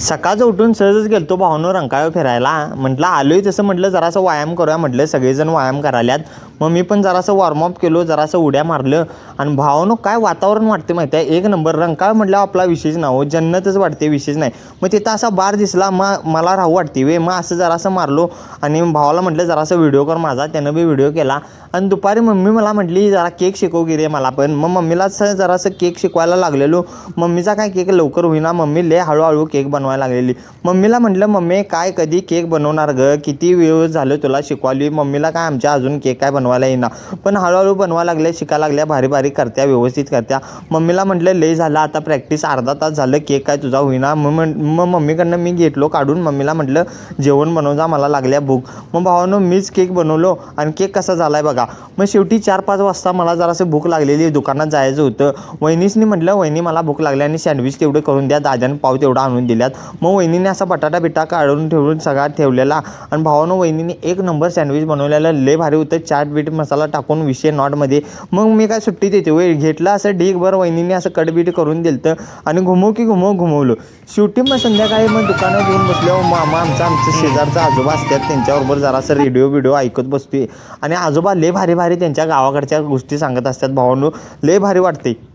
सकाळचं उठून सहजच गेलतो भावनो रंकाळ्या फिरायला. म्हटलं आलोय तसं म्हटलं जरासं व्यायाम करूया म्हटलं सगळेजण व्यायाम करायल्यात. मग मी पण जरासं वॉर्मअप केलो जरासं उड्या मारलं आणि भावानं काय वातावरण वाटते माहिती आहे? एक नंबर. रंकाळ म्हटलं आपला विशेष नाव जन्नतच वाटते विशेष नाही. मग तिथं असा बार दिसला मग मला राहू वाटते वे. मग असं जरासं मारलो आणि भावाला म्हटलं जरासं व्हिडिओ कर माझा. त्यानं बी व्हिडिओ केला. आणि दुपारी मम्मी मला म्हटली जरा केक शिकव की रे मला पण. मग मम्मीलाच जरासं केक शिकवायला लागलेलो. मम्मीचा काय केक लवकर होईना. मम्मी लय हळूहळू केक बनवायला लागलेली. मम्मीला म्हटलं मम्मी काय कधी केक बनवणार ग? किती वेळ झालं तुला शिकवाली मम्मीला काय आमच्या अजून केक काय बनवायला येईना. पण हळूहळू बनवायला लागल्या शिकायला लागल्या भारी भारी करत्या व्यवस्थित करत्या. मम्मीला म्हटलं लय झालं आता प्रॅक्टिस अर्धा तास झालं केक काय तुझा होईना. मग म्हण- मग मम्मीकडनं मी घेतलो काढून मम्मीला म्हटलं जेवण बनव जा मला लागल्या भूक. मग भावानं मीच केक बनवलो आणि केक कसा झाला आहे बघा. मग शेवटी चार पाच वाजता मला जरासं भूक लागलेली दुकानात जायचं होतं. वहिनीसनी म्हटलं वहिनी मला भूक लागली आणि सँडविच तेवढं करून द्या दाद्यानं पाव तेवढा आणून दिल्यात. मग वहिनीने असा बटाटा बिटा काढून ठेवून सगळा ठेवलेला आणि भावानं वहिनीने एक नंबर सँडविच बनवलेलं लय भारी होतं चाट कडबीट मसाला टाकून विषय नॉटमध्ये. मग मी काय सुट्टी देते वय घेतलं असं ढीकभर वहिनीने असं कडबीट करून दिलं आणि घुमव की घुमव घुमवलं. शेवटी मग संध्याकाळी मग दुकानात घेऊन बसल्यावर मामा आमचा आमच्या शेजारचा आजोबा असतात त्यांच्याबरोबर जरासं रेडिओ बिडिओ ऐकत बसतोय. आणि आजोबा लय भारी भारी त्यांच्या गावाकडच्या गोष्टी सांगत असतात भावांनो. लय भारी वाटते